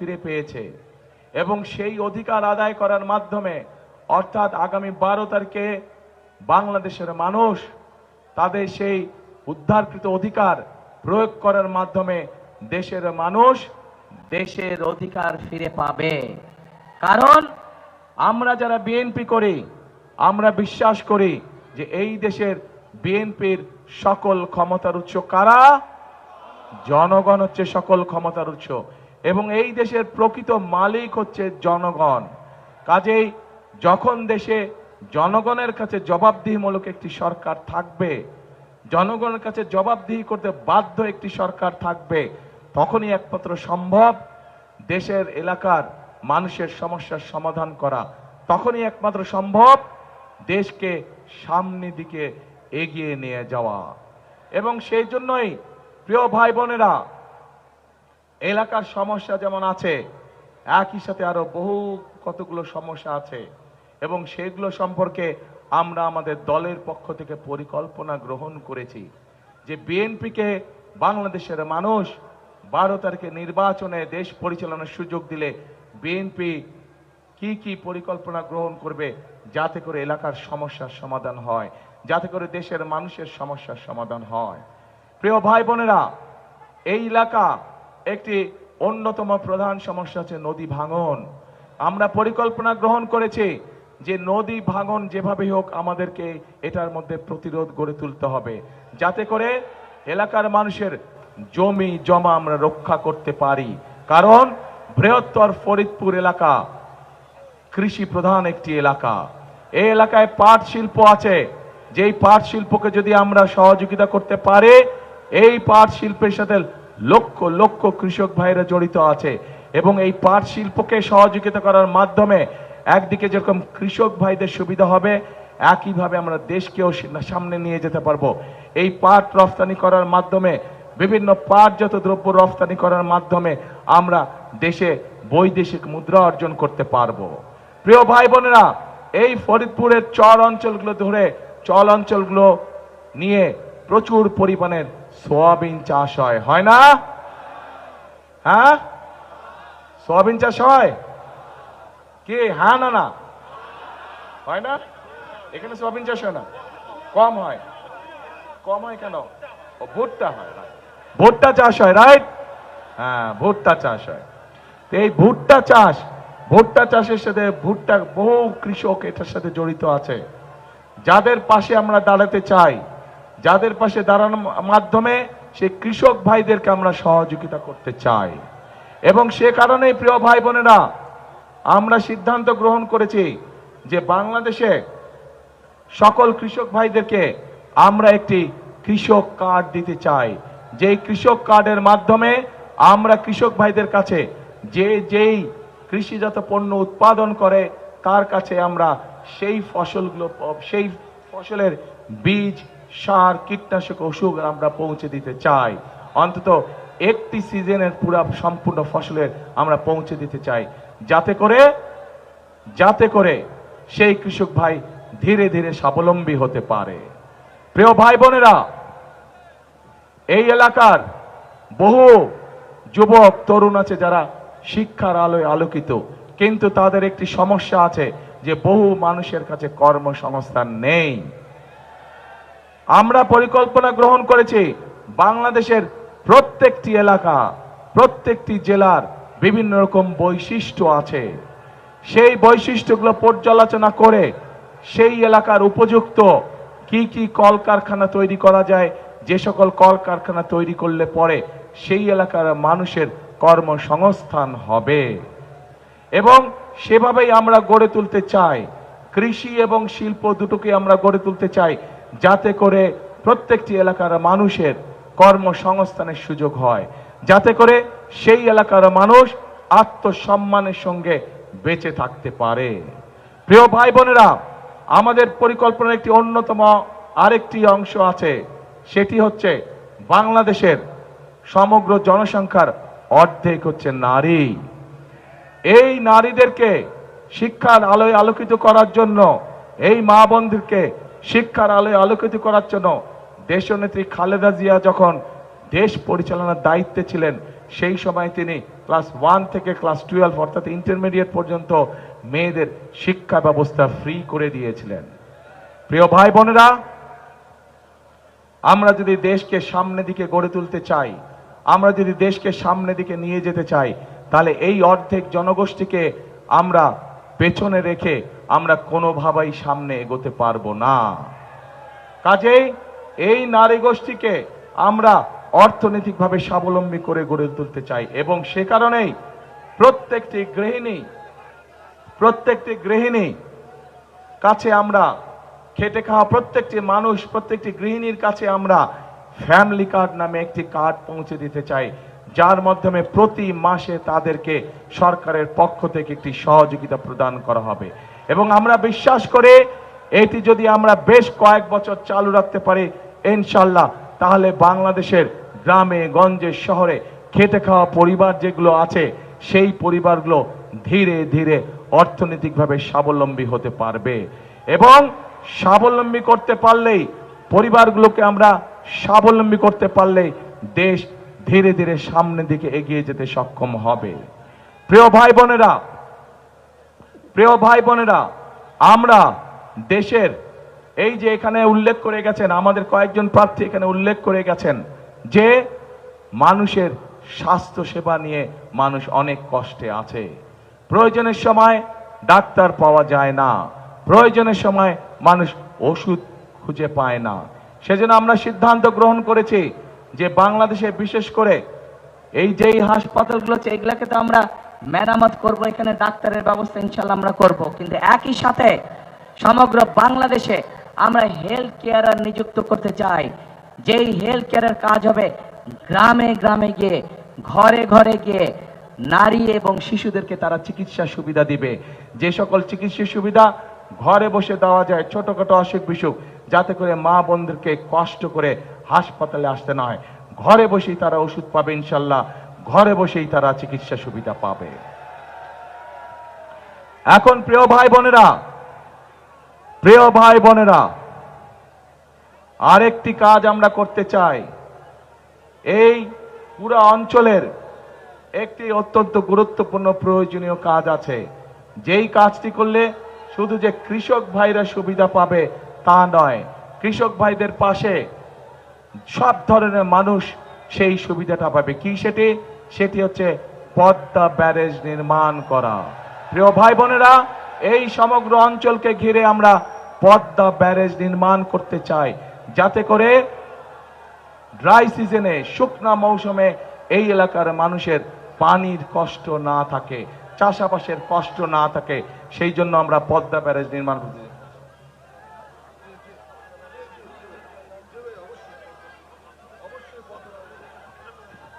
ফিরে পেয়েছে এবং সেই অধিকার আদায় করার মাধ্যমে, অর্থাৎ আগামী বারো তারিখে বাংলাদেশের মানুষ তাদের সেই উদ্ধারকৃত অধিকার প্রয়োগ করার মাধ্যমে দেশের মানুষ দেশের অধিকার ফিরে পাবে। কারণ আমরা যারা বিএনপি করি, আমরা বিশ্বাস করি যে এই দেশের বিএনপির সকল ক্ষমতার উৎস কারা? জনগণ হচ্ছে সকল ক্ষমতার উৎস। এবং এই দেশের প্রকৃত মালিক হচ্ছে জনগণ। কাজেই যখন দেশে জনগণের কাছে জবাবদিহিমূলক একটি সরকার থাকবে, জনগণের কাছে জবাবদিহি করতে বাধ্য একটি সরকার থাকবে, তখনই একমাত্র সম্ভব দেশের এলাকার মানুষের সমস্যার সমাধান করা। তখনই একমাত্র সম্ভব দেশকে সামনের দিকে এগিয়ে নিয়ে যাওয়া। এবং সেই জন্যই প্রিয় ভাই বোনেরা এলাকার সমস্যা যেমন আছে, একই সাথে আরও বহু কতগুলো সমস্যা আছে এবং সেগুলো সম্পর্কে আমরা আমাদের দলের পক্ষ থেকে পরিকল্পনা গ্রহণ করেছি যে বিএনপিকে বাংলাদেশের মানুষ বারো তারিখে নির্বাচনে দেশ পরিচালনার সুযোগ দিলে বিএনপি কি কি পরিকল্পনা গ্রহণ করবে যাতে করে এলাকার সমস্যার সমাধান হয়, যাতে করে দেশের মানুষের সমস্যার সমাধান হয়। প্রিয় ভাই বোনেরা, এই এলাকা একটি অন্যতম প্রধান সমস্যা হচ্ছে নদী ভাঙন। আমরা পরিকল্পনা গ্রহণ করেছি যে নদী ভাঙন যেভাবে হোক আমাদেরকে এটার মধ্যে প্রতিরোধ গড়ে তুলতে হবে। যাতে করে এলাকার মানুষের জমি, জমা আমরা রক্ষা করতে পারি। কারণ বৃহত্তর ফরিদপুর এলাকা কৃষি প্রধান একটি এলাকা। এই এলাকায় পাট শিল্প আছে। যেই পাট শিল্পকে যদি আমরা সহযোগিতা করতে পারি, এই পাট শিল্পের সাথে লক্ষ লক্ষ কৃষক ভাইরা জড়িত আছে এবং এই পাট শিল্পকে সহযোগিতা করার মাধ্যমে একদিকে যেরকম কৃষক ভাইদের সুবিধা হবে, একইভাবে আমরা দেশকেও সামনে নিয়ে যেতে পারব। এই পাট রফতানি করার মাধ্যমে, বিভিন্ন পাটজাত দ্রব্য রফতানি করার মাধ্যমে আমরা দেশে বৈদেশিক মুদ্রা অর্জন করতে পারব। প্রিয় ভাই বোনেরা এই ফরিদপুরের চর অঞ্চলগুলো ধরে চল অঞ্চলগুলো নিয়ে প্রচুর পরিমাণের সোয়াবিন চাষ হয়। হয় না? হ্যাঁ? সোয়াবিন চাষ হয়? কে? হ্যাঁ না না। হয় না? এখানে সোয়াবিন চাষ হয় না? কম হয়। কম হয় কেন? ভুট্টা হয়. ভুট্টা চাষ হয় রাইট হ্যাঁ ভুট্টা চাষ হয়। এই ভুট্টা চাষ, ভুট্টা চাষের সাথে ভুট্টা বহু কৃষক এটার সাথে জড়িত আছে। যাদের পাশে আমরা দাঁড়াতে চাই যাদের পাশে দাঁড়ানোর মাধ্যমে সে কৃষক ভাইদেরকে আমরা সহযোগিতা করতে চাই। এবং সে কারণেই প্রিয় ভাই বোনেরা, আমরা সিদ্ধান্ত গ্রহণ করেছি যে বাংলাদেশে সকল কৃষক ভাইদেরকে আমরা একটি কৃষক কার্ড দিতে চাই। যেই কৃষক কার্ডের মাধ্যমে আমরা কৃষক ভাইদের কাছে যে যেই কৃষিজাত পণ্য উৎপাদন করে, তার কাছে আমরা সেই ফসলগুলো, সেই ফসলের বীজ সার, কীটনাশক ওষুধ আমরা পৌঁছে দিতে চাই। অন্তত একটি সিজনের পুরা সম্পূর্ণ ফসলের আমরা পৌঁছে দিতে চাই। যাতে করে যাতে করে সেই কৃষক ভাই ধীরে ধীরে স্বাবলম্বী হতে পারে। প্রিয় ভাই বোনেরা, এই এলাকার বহু যুবক, তরুণ আছে যারা শিক্ষার আলোয় আলোকিত। কিন্তু তাদের একটি সমস্যা আছে যে বহু মানুষের কাছে কর্মসংস্থান নেই। আমরা পরিকল্পনা গ্রহণ করেছি বাংলাদেশের প্রত্যেকটি এলাকা, প্রত্যেকটি জেলার বিভিন্ন রকম বৈশিষ্ট্য আছে। সেই বৈশিষ্ট্যগুলো পর্যালোচনা করে সেই এলাকার উপযুক্ত কি কি কলকারখানা তৈরি করা যায়, যে সকল কলকারখানা তৈরি করলে পরে সেই এলাকার মানুষের কর্মসংস্থান হবে। এবং সেভাবেই আমরা গড়ে তুলতে চাই। কৃষি এবং শিল্প দুটোকে আমরা গড়ে তুলতে চাই। যাতে করে প্রত্যেকটি এলাকার মানুষের কর্মসংস্থানের সুযোগ হয়। যাতে করে সেই এলাকার মানুষ আত্মসম্মানের সঙ্গে বেঁচে থাকতে পারে। প্রিয় ভাই বোনেরা, আমাদের পরিকল্পনার একটি অন্যতম আরেকটি অংশ আছে। সেটি হচ্ছে বাংলাদেশের সমগ্র জনসংখ্যার অর্ধেক হচ্ছে নারী। এই নারীদেরকে শিক্ষার আলোয় আলোকিত করার জন্য এই মা বোনদেরকে শিক্ষার আলোয় আলোকিত করার জন্য দেশনেত্রী খালেদা জিয়া যখন দেশ পরিচালনার দায়িত্বে ছিলেন, সেই সময় তিনি ক্লাস ওয়ান থেকে ক্লাস টুয়েলভ অর্থাৎ ইন্টারমিডিয়েট পর্যন্ত মেয়েদের শিক্ষা ব্যবস্থা ফ্রি করে দিয়েছিলেন। প্রিয় ভাই বোনেরা, আমরা যদি দেশকে সামনে দিকে গড়ে তুলতে চাই, আমরা যদি দেশকে সামনে দিকে নিয়ে যেতে চাই, তাহলে এই অর্ধেক জনগোষ্ঠীকে আমরা পেছনে রেখে আমরা কোনোভাবেই সামনে এগোতে পারব না। কাজেই এই নারী গোষ্ঠীকে আমরা অর্থনৈতিকভাবে স্বাবলম্বী করে গড়ে তুলতে চাই এবং সে কারণেই প্রত্যেকটি গৃহিণী প্রত্যেকটি গৃহিণী কাছে আমরা খেটে খাওয়া প্রত্যেকটি মানুষ, প্রত্যেকটি গৃহিণীর কাছে আমরা ফ্যামিলি কার্ড নামে একটি কার্ড পৌঁছে দিতে চাই, যার মাধ্যমে প্রতি মাসে তাদেরকে সরকারের পক্ষ থেকে একটি সহযোগিতা প্রদান করা হবে। এবং আমরা বিশ্বাস করে এটি যদি আমরা বেশ কয়েক বছর চালু রাখতে পারি ইনশাল্লাহ তাহলে বাংলাদেশের গ্রামে, গঞ্জে, শহরে খেটে খাওয়া পরিবার যেগুলো আছে, সেই পরিবারগুলো ধীরে ধীরে অর্থনৈতিকভাবে স্বাবলম্বী হতে পারবে। এবং স্বাবলম্বী করতে পারলেই, পরিবারগুলোকে আমরা স্বাবলম্বী করতে পারলেই দেশ ধীরে ধীরে সামনের দিকে এগিয়ে যেতে সক্ষম হবে। প্রিয় ভাই বোনেরা প্রিয় ভাই বোনেরা, আমরা দেশের এই যে এখানে উল্লেখ করে গেছেন, আমাদের কয়েকজন প্রার্থী এখানে উল্লেখ করে গেছেন যে মানুষের স্বাস্থ্য সেবা নিয়ে মানুষ অনেক কষ্টে আছে। প্রয়োজনের সময় ডাক্তার পাওয়া যায় না। প্রয়োজনের সময় মানুষ ওষুধ খুঁজে পায় না। সেজন্য আমরা সিদ্ধান্ত গ্রহণ করেছি যে বাংলাদেশে বিশেষ করে এই যেই হাসপাতালগুলো আছে, এগুলাকে তো আমরা মেরামত করব, এখানে ডাক্তারের ব্যবস্থা ইনশাল্লাহ আমরা করব। কিন্তু একই সাথে সমগ্র বাংলাদেশে আমরা হেলথ কেয়ারার নিযুক্ত করতে চাই। যেই হেলথ কেয়ারের কাজ হবে গ্রামে গ্রামে গিয়ে, ঘরে ঘরে গিয়ে নারী এবং শিশুদেরকে তারা চিকিৎসা সুবিধা দিবে। যে সকল চিকিৎসা সুবিধা ঘরে বসে দেওয়া যায়, ছোটখাটো অসুখ বিসুখ, যাতে করে মা বোনদেরকে কষ্ট করে হাসপাতালে আসতে না হয়। ঘরে বসেই তারা ওষুধ পাবে ইনশাল্লাহ। ঘরে বসেই তারা চিকিৎসা সুবিধা পাবে। এখন প্রিয় ভাই বোনেরা, প্রিয় ভাই বোনেরা, আরেকটি কাজ আমরা করতে চাই। এই পুরা অঞ্চলের একটি অত্যন্ত গুরুত্বপূর্ণ প্রয়োজনীয় কাজ আছে। যেই কাজটি করলে শুধু যে কৃষক ভাইরা সুবিধা পাবে তা নয়, কৃষক ভাইদের পাশে সব ধরনের মানুষ সেই সুবিধাটা পাবে। কি সেটি? সেটি হচ্ছে পদ্মা ব্যারেজ নির্মাণ করা। প্রিয় ভাই বোনেরা এই সমগ্র অঞ্চলকে ঘিরে আমরা পদ্মা ব্যারেজ নির্মাণ করতে চাই। যাতে করে ড্রাই সিজনে, শুকনা মৌসুমে এই এলাকার মানুষের পানির কষ্ট না থাকে, চাষাবাসের কষ্ট না থাকে, সেই জন্য আমরা পদ্মা ব্যারেজ নির্মাণ করতে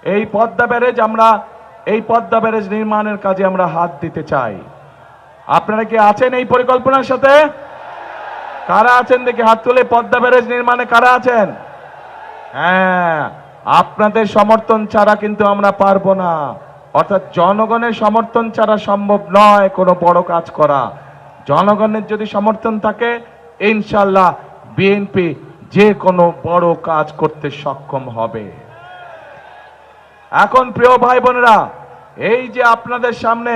এই পদ্মা ব্যারেজ আমরা, এই পদ্মা ব্যারেজ নির্মাণের কাজে আমরা হাত দিতে চাই। আপনারা কি আছেন এই পরিকল্পনার সাথে? কারা আছেন দেখি হাত তুলে পদ্মা ব্যারেজ নির্মাণে কারা আছেন? হ্যাঁ আপনাদের সমর্থন ছাড়া কিন্তু আমরা পারব না। অর্থাৎ জনগণের সমর্থন ছাড়া সম্ভব নয় কোনো বড় কাজ করা। জনগণের যদি সমর্থন থাকে ইনশাল্লাহ বিএনপি যে কোনো বড় কাজ করতে সক্ষম হবে। এখন প্রিয় ভাই বোনেরা এই যে আপনাদের সামনে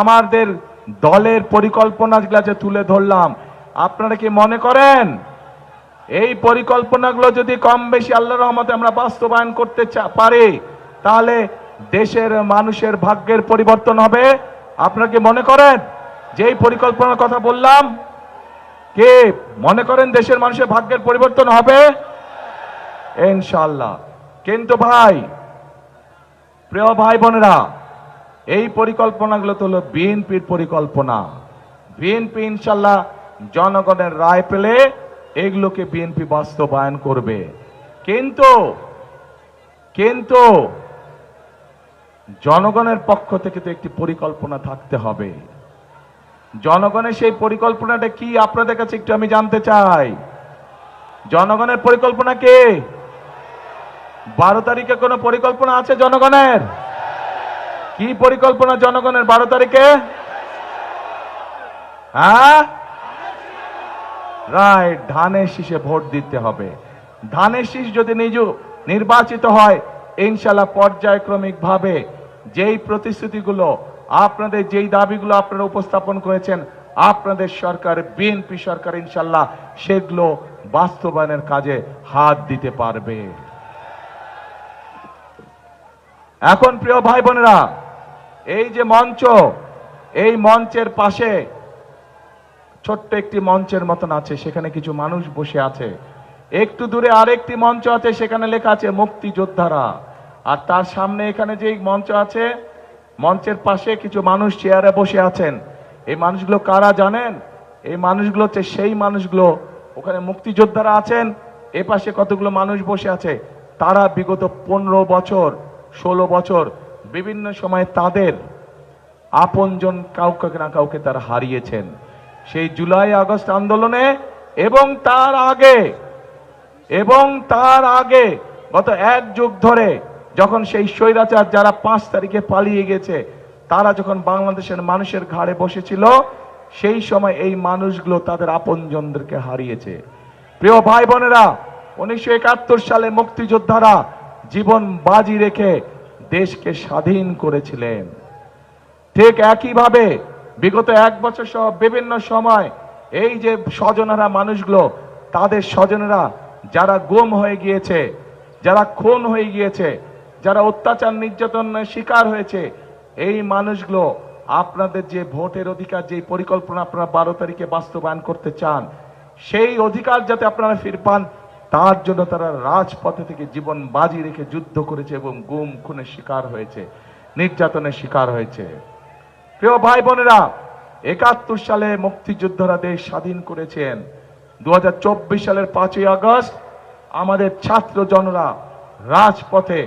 আমাদের দলের পরিকল্পনাগুলো যে তুলে ধরলাম, আপনারা কি মনে করেন? এই পরিকল্পনাগুলো যদি কম বেশি আল্লাহ রহমতে আমরা বাস্তবায়ন করতে পারি, তাহলে দেশের মানুষের ভাগ্যের পরিবর্তন হবে। আপনারা কি মনে করেন? যে এই পরিকল্পনার কথা বললাম, কে মনে করেন দেশের মানুষের ভাগ্যের পরিবর্তন হবে? ইনশাল্লাহ কিন্তু ভাই প্রিয় ভাই বোনেরা, এই পরিকল্পনাগুলো তো হলো বিএনপির পরিকল্পনা। বিএনপি ইনশাল্লাহ জনগণের রায় পেলে এগুলোকে বিএনপি বাস্তবায়ন করবে। কিন্তু কিন্তু জনগণের পক্ষ থেকে তো একটি পরিকল্পনা থাকতে হবে। জনগণের সেই পরিকল্পনাটা কি? আপনাদের কাছে একটু আমি জানতে চাই। জনগণের পরিকল্পনা কি? বারো তারিখে কোনো পরিকল্পনা আছে জনগণের? কি পরিকল্পনা জনগণের বারো তারিখে? হ্যাঁ? রাইট, ধানের শীষে ভোট দিতে হবে। ধানের শীষ যদি নিজ নির্বাচিত হয়, ইনশাল্লাহ পর্যায়ক্রমিক ভাবে যেই প্রতিশ্রুতিগুলো আপনাদের, যেই দাবিগুলো আপনারা উপস্থাপন করেছেন, আপনাদের সরকার, বিএনপি সরকার ইনশাল্লাহ সেগুলো বাস্তবায়নের কাজে হাত দিতে পারবে। এখন প্রিয় ভাই বোনেরা, এই যে মঞ্চ, এই মঞ্চের পাশে ছোট্ট একটি মঞ্চের মতন আছে, সেখানে কিছু মানুষ বসে আছে। একটু দূরে আরেকটি মঞ্চ আছে, সেখানে লেখা আছে মুক্তিযোদ্ধারা। আর তার সামনে এখানে যে মঞ্চ আছে, মঞ্চের পাশে কিছু মানুষ চেয়ারে বসে আছেন। এই মানুষগুলো কারা জানেন? এই মানুষগুলো হচ্ছে সেই মানুষগুলো। ওখানে মুক্তিযোদ্ধারা আছেন, এ পাশে কতগুলো মানুষ বসে আছে? তারা বিগত পনেরো বছর ষোলো বছর বিভিন্ন সময় তাদের আপনজন কাউকে না কাউকে তারা হারিয়েছেন। সেই জুলাই আগস্ট আন্দোলনে এবং তার আগে, এবং তার আগে গত এক যুগ ধরে যখন সেই স্বৈরাচার যারা পাঁচ তারিখে পালিয়ে গেছে, তারা যখন বাংলাদেশের মানুষের ঘাড়ে বসেছিল, সেই সময় এই মানুষগুলো তাদের আপনজনদেরকে হারিয়েছে। প্রিয় ভাই বোনেরা, উনিশশো একাত্তর সালে মুক্তিযোদ্ধারা জীবন বাজি রেখে দেশকে স্বাধীন করেছিলেন। ঠিক একইভাবে বিগত এক বছর সহ বিভিন্ন সময় এই যে স্বজনেরা মানুষগুলো, তাদের স্বজনেরা যারা গুম হয়ে গিয়েছে, যারা খুন হয়ে গিয়েছে, যারা অত্যাচার, নির্যাতনের শিকার হয়েছে, এই মানুষগুলো আপনাদের যে ভোটের অধিকার, যে পরিকল্পনা আপনারা বারো তারিখে বাস্তবায়ন করতে চান, সেই অধিকার যাতে আপনারা ফির পান তার জন্য তারা রাজপথে থেকে জীবন বাজি রেখে যুদ্ধ করেছে এবং গুম, খুনের শিকার হয়েছে, নির্যাতনের শিকার হয়েছে। প্রিয় ভাই বোনেরা, একাত্তর সালে মুক্তিযোদ্ধারা দেশ স্বাধীন করেছেন। দু হাজার চব্বিশ সালের পাঁচই আগস্ট আমাদের ছাত্র জনরা রাজপথে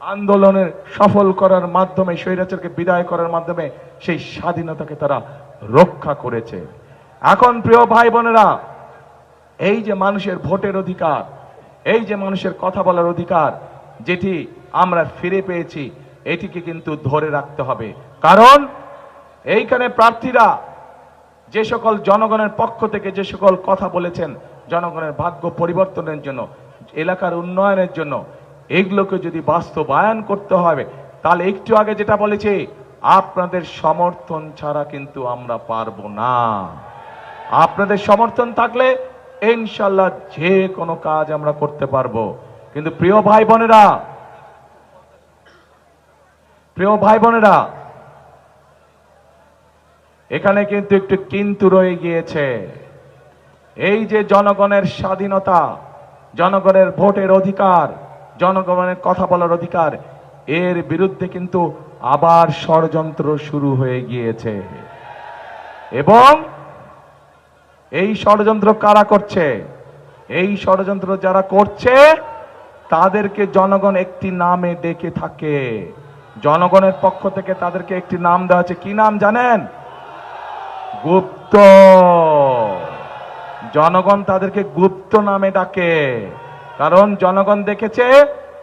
আন্দোলনের সফল করার মাধ্যমে, স্বৈরাচারকে বিদায় করার মাধ্যমে সেই স্বাধীনতাকে তারা রক্ষা করেছে। এখন প্রিয় ভাই বোনেরা এই যে মানুষের ভোটের অধিকার, এই যে মানুষের কথা বলার অধিকার, যেটি আমরা ফিরে পেয়েছি, এটিকে কিন্তু ধরে রাখতে হবে। কারণ এইখানে প্রার্থীরা যে সকল জনগণের পক্ষ থেকে যে সকল কথা বলেছেন, জনগণের ভাগ্য পরিবর্তনের জন্য, এলাকার উন্নয়নের জন্য, এগুলোকে যদি বাস্তবায়ন করতে হবে, তাহলে একটু আগে যেটা বলেছি, আপনাদের সমর্থন ছাড়া কিন্তু আমরা পারব না। আপনাদের সমর্থন থাকলে ইনশাল্লাহ যে কোনো কাজ আমরা করতে পারব। কিন্তু প্রিয় ভাই বোনেরা, প্রিয় ভাই বোনেরা, এখানে কিন্তু একটু কিন্তু রয়ে গিয়েছে। এই যে জনগণের স্বাধীনতা, জনগণের ভোটের অধিকার, জনগণের কথা বলার অধিকার, এর বিরুদ্ধে কিন্তু আবার ষড়যন্ত্র শুরু হয়ে গিয়েছে। এবং এই ষড়যন্ত্র কারা করছে? এই ষড়যন্ত্র যারা করছে, তাদেরকে জনগণ একটি নামে ডেকে থাকে। জনগণের পক্ষ থেকে তাদেরকে একটি নাম দেওয়া হচ্ছে কি নাম জানেন? গুপ্ত। জনগণ তাদেরকে গুপ্ত নামে ডাকে। কারণ জনগণ দেখেছে,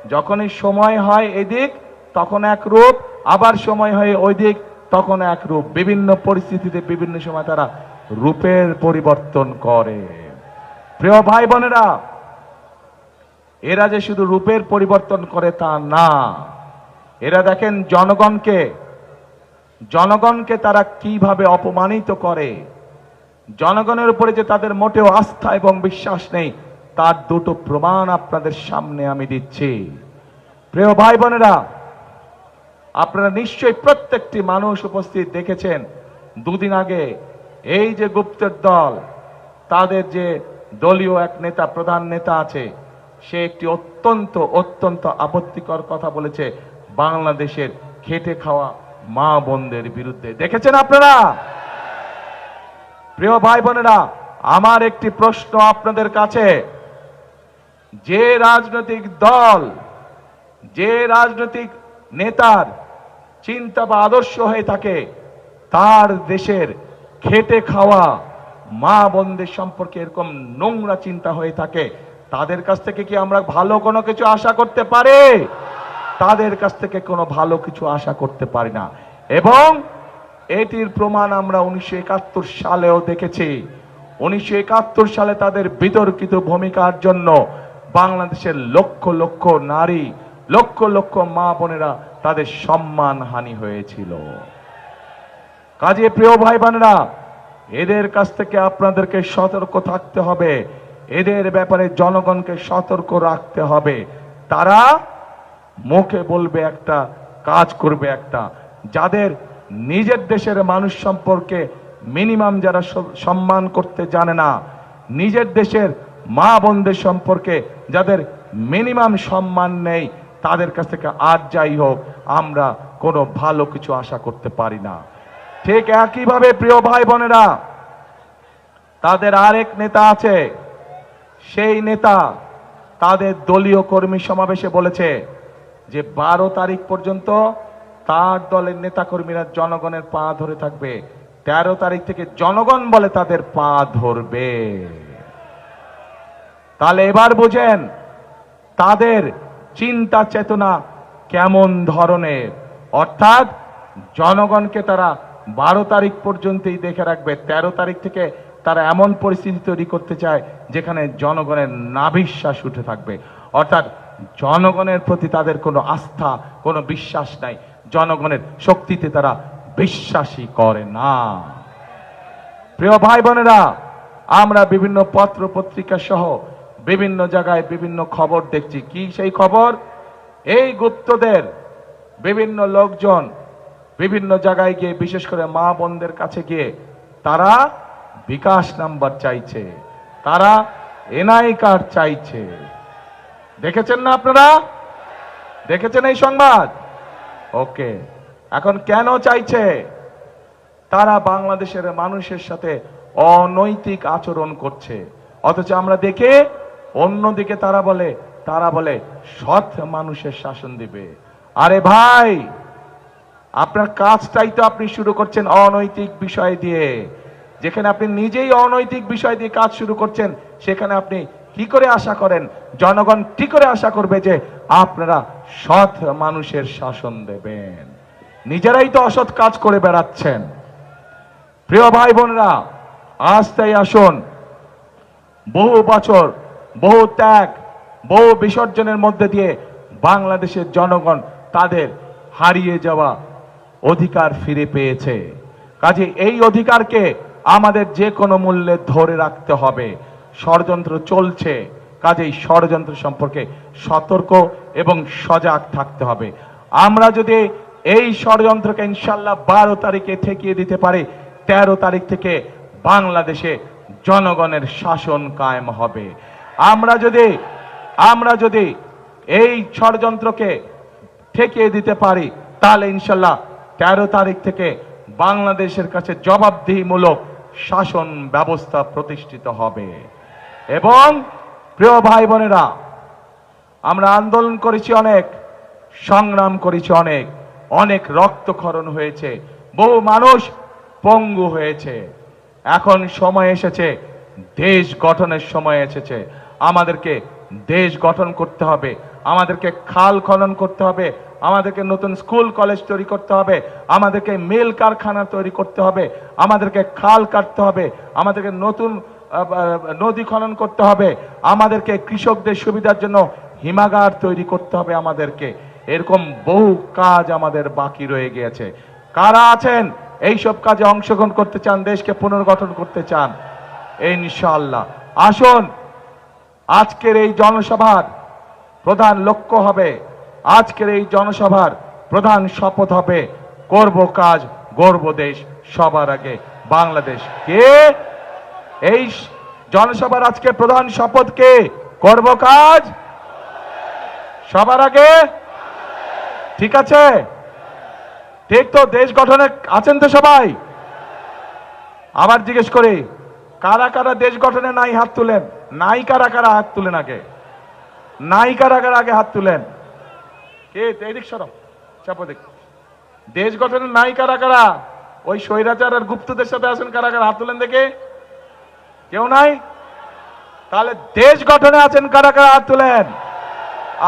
যখনই সময় হয় এদিক, তখন এক রূপ, আবার সময় হয় ওই দিক তখন এক রূপ। বিভিন্ন পরিস্থিতিতে বিভিন্ন সময় তারা রূপের পরিবর্তন করে। প্রিয় ভাই বোনেরা, এরা যে শুধু রূপের পরিবর্তন করে তা না, এরা দেখেন জনগণকে জনগণকে তারা কীভাবে অপমানিত করে। জনগণের উপরে যে তাদের মোটেও আস্থা এবং বিশ্বাস নেই, তার দুটো প্রমাণ আপনাদের সামনে আমি দিচ্ছি। প্রিয় ভাই বোনেরা, আপনারা নিশ্চয়ই প্রত্যেকটি মানুষ উপস্থিত দেখেছেন, দুদিন আগে এই যে গুপ্তের দল, তাদের যে দলীয় এক নেতা, প্রধান নেতা আছে, সে একটি অত্যন্ত অত্যন্ত আপত্তিকর কথা বলেছে বাংলাদেশের খেটে খাওয়া মা বোনদের বিরুদ্ধে। দেখেছেন আপনারা? প্রিয় ভাই বোনেরা, আমার একটি প্রশ্ন আপনাদের কাছে। যে রাজনৈতিক দল, যে রাজনৈতিক নেতার চিন্তা বা আদর্শ হয়ে থাকে, তার দেশের খেটে খাওয়া, মা বোনদের সম্পর্কে এরকম নোংরা চিন্তা হয়ে থাকে, তাদের কাছ থেকে কি আমরা ভালো কোনো কিছু আশা করতে পারি? তাদের কাছ থেকে কোনো ভালো কিছু আশা করতে পারি না। এবং এটির প্রমাণ আমরা উনিশশো একাত্তর সালেও দেখেছি। উনিশশো একাত্তর সালে তাদের বিতর্কিত ভূমিকার জন্য বাংলাদেশের লক্ষ লক্ষ নারী, লক্ষ লক্ষ মা বোনেরা তাদের সম্মান হানি হয়েছিল। কাজে প্রিয় ভাই বোনেরা এদের কাছ থেকে আপনাদেরকে সতর্ক থাকতে হবে। এদের ব্যাপারে জনগণকে সতর্ক রাখতে হবে। তারা মুখে বলবে একটা, কাজ করবে একটা। যাদের নিজের দেশের মানুষ সম্পর্কে মিনিমাম যারা সম্মান করতে জানে না, নিজের দেশের মা বোনদের সম্পর্কে যাদের মিনিমাম সম্মান নেই, তাদের কাছ থেকে আর যাই হোক, আমরা কোনো ভালো কিছু আশা করতে পারি না। ঠিক একইভাবে প্রিয় ভাই বোনেরা, তাদের আরেক নেতা আছে। সেই নেতা তাদের দলীয় কর্মী সমাবেশে বলেছে যে বারো তারিখ পর্যন্ত তার দলের নেতা কর্মীরা জনগণের পা ধরে থাকবে। তেরো তারিখ থেকে জনগণ বলে তাদের পা ধরবে। তাহলে এবার বুঝেন, তাদের চিন্তা চেতনা কেমন ধরনের? অর্থাৎ জনগণকে তারা বারো তারিখ পর্যন্তই দেখে রাখবে। তেরো তারিখ থেকে তারা এমন পরিস্থিতি তৈরি করতে চায়, যেখানে জনগণের নাভিশ্বাস উঠে থাকবে। অর্থাৎ জনগণের প্রতি তাদের কোনো আস্থা, কোনো বিশ্বাস নাই। জনগণের শক্তিতে তারা বিশ্বাসই করে না। প্রিয় ভাই বোনেরা, আমরা বিভিন্ন পত্র পত্রিকা সহ বিভিন্ন জায়গায় বিভিন্ন খবর দেখছি। কি সেই খবর? এই গুপ্তদের বিভিন্ন লোকজন বিভিন্ন জায়গায় গিয়ে, বিশেষ করে মা বোনদের কাছে গিয়ে, তারা বিকাশ নাম্বার চাইছে। তারা এনআই কার্ড চাইছে। দেখেছেন না আপনারা? দেখেছেন এই সংবাদ? ওকে। এখন কেন চাইছে? তারা বাংলাদেশের মানুষের সাথে অনৈতিক আচরণ করছে। অথচ আমরা দেখে অন্যদিকে তারা বলে তারা বলে, সৎ মানুষের শাসন দিবে। আরে ভাই! আপনার কাজটাই তো আপনি শুরু করছেন অনৈতিক বিষয় দিয়ে। যেখানে আপনি নিজেই অনৈতিক বিষয় দিয়ে কাজ শুরু করছেন, সেখানে আপনি কি করে আশা করেন? জনগণ কি করে আশা করবে যে আপনারা সৎ মানুষের শাসন দেবেন? নিজেরাই তো অসৎ কাজ করে বেড়াচ্ছেন। প্রিয় ভাই বোনরা, আজ তাই আসুন। বহু বছর, বহু ত্যাগ, বহু বিসর্জনের মধ্যে দিয়ে বাংলাদেশের জনগণ তাদের হারিয়ে যাওয়া অধিকার ফিরে পেয়েছে। কাজে এই অধিকারকে আমাদের যে কোনো মূল্যে ধরে রাখতে হবে। ষড়যন্ত্র চলছে, কাজেই ষড়যন্ত্র সম্পর্কে সতর্ক এবং সজাগ থাকতে হবে। আমরা যদি এই ষড়যন্ত্রকে ইনশাল্লাহ বারো তারিখে ঠেকিয়ে দিতে পারি, তেরো তারিখ থেকে বাংলাদেশে জনগণের শাসন কায়েম হবে। আমরা যদি আমরা যদি এই ষড়যন্ত্রকে ঠেকিয়ে দিতে পারি, তাহলে ইনশাল্লাহ তেরো তারিখ থেকে বাংলাদেশের কাছে জবাবদিহিমূলক শাসন ব্যবস্থা প্রতিষ্ঠিত হবে। এবং প্রিয় ভাই বোনেরা, আমরা আন্দোলন করেছি অনেক, সংগ্রাম করেছি অনেক অনেক রক্তক্ষরণ হয়েছে, বহু মানুষ পঙ্গু হয়েছে। এখন সময় এসেছে, দেশ গঠনের সময় এসেছে। আমাদেরকে দেশ গঠন করতে হবে। আমাদেরকে খাল খনন করতে হবে। আমাদেরকে নতুন স্কুল, কলেজ তৈরি করতে হবে। আমাদেরকে মিল কারখানা তৈরি করতে হবে। আমাদেরকে খাল কাটতে হবে। আমাদেরকে নতুন নদী খনন করতে হবে। আমাদেরকে কৃষকদের সুবিধার জন্য হিমাগার তৈরি করতে হবে আমাদেরকে। এরকম বহু কাজ আমাদের বাকি রয়ে গিয়েছে। কারা আছেন? এইসব কাজে অংশগ্রহণ করতে চান, দেশকে পুনর্গঠন করতে চান, ইনশাআল্লাহ। আসুন আজকের এই জনসভার প্রধান লক্ষ্য হবে, আজকের এই জনসভার প্রধান শপথ হবে, করব কাজ গর্ব দেশ সবার আগে। বাংলাদেশ কে? এই জনসভার আজকে প্রধান শপথ কে? করব কাজ? সবার আগে? ঠিক আছে? ঠিক তো, দেশ গঠনে আছেন তো সবাই? আবার জিজ্ঞেস করি, কারা কারা দেশ গঠনে নাই হাত তুলেন? নাই কারা হাত তুলেন আগে। নাই কারা আগে হাত তুলেন। কে? এদিক সরব চাপো দেখ দেশ গঠনে নাই কারা কারা ওই স্বৈরাচার আর গুপ্তদের সাথে আছেন কারা কারা? হাত তুলেন দেখে। কেউ নাই? তাহলে দেশ গঠনে আছেন কারা কারা? হাত তুলেন।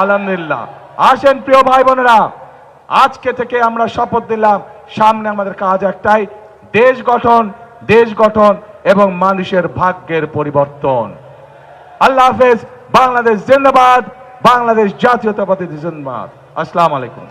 আলহামদুলিল্লাহ। আসেন প্রিয় ভাই বোনেরা, আজকে থেকে আমরা শপথ দিলাম সামনে আমাদের কাজ একটাই, দেশ গঠন দেশ গঠন এবং মানুষের ভাগ্যের পরিবর্তন। আল্লাহ হাফেজ বাংলাদেশ জিন্দাবাদ বাংলাদেশ জাতীয়তাবাদী জিন্দাবাদ। আসসালামু আলাইকুম।